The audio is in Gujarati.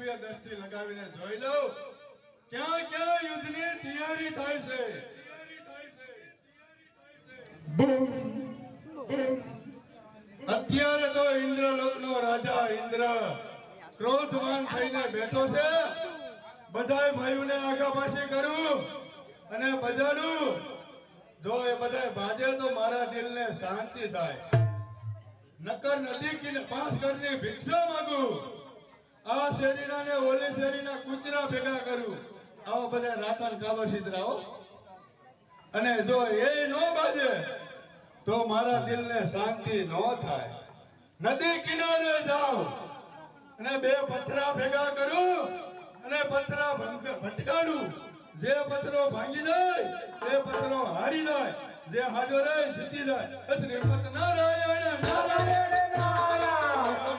દિવ્ય દ્રષ્ટિ લગાવીને જોઈ લઉં. ક્યાં ક્યાં યુદ્ધની તૈયારી થાય છે? અત્યારે તો ઇન્દ્રલોક નો રાજા ઇન્દ્ર ક્રોધવાન થઈને બેઠો છે. બધા ભાઈઓને આગા પાછી કરું અને બધાનું જો એ બધા ભાજે તો મારા દિલ ને શાંતિ થાય. નકર નદી કિને પાંચ ઘરની ભિક્ષા માંગુ. આ શેરીના ઓલી શેરીના કૂતરા ભેગા કર્યું. આવા બધા રાતા કાબર સિદ્રાઓ અને જો એ નો બાજે, તો મારા દિલને શાંતિ ન થાય. નદી કિનારે જાઓ. અને બે પથરા ભેગા કરું અને પથરા ભટકાડું જે પથરો ભાંગી જાય, એ પથરો હારી જાય. જે હાજો રહે જીતી જાય. શ્રીમત નારાયણ